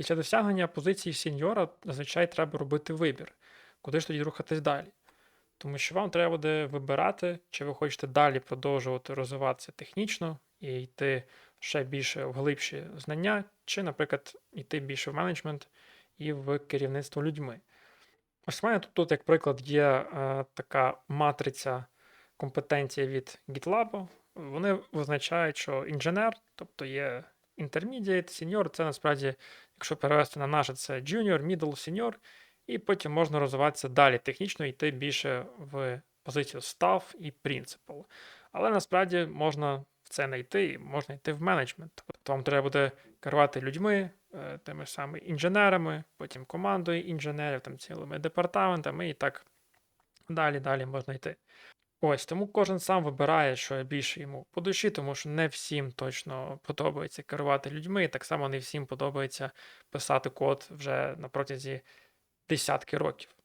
Після досягнення позиції сеньора зазвичай треба робити вибір, куди ж тоді рухатись далі. Тому що вам треба буде вибирати, чи ви хочете далі продовжувати розвиватися технічно і йти ще більше в глибші знання, чи, наприклад, йти більше в менеджмент і в керівництво людьми. Ось в мене тут, тут як приклад, є е, така матриця компетенції від GitLab. Вони визначають, що інженер, тобто є intermediate, senior, це насправді, якщо перевести на наше, це junior, middle, senior, і потім можна розвиватися далі технічно, йти більше в позицію staff і principal. Але насправді можна в це не йти, і можна йти в менеджмент. Тобто вам треба буде керувати людьми, е, тими самими інженерами, потім командою інженерів, там цілими департаментами, і так далі, далі можна йти. Ось тому кожен сам вибирає, що більше йому по душі, тому що не всім точно подобається керувати людьми, і так само не всім подобається писати код вже на протязі десятки років.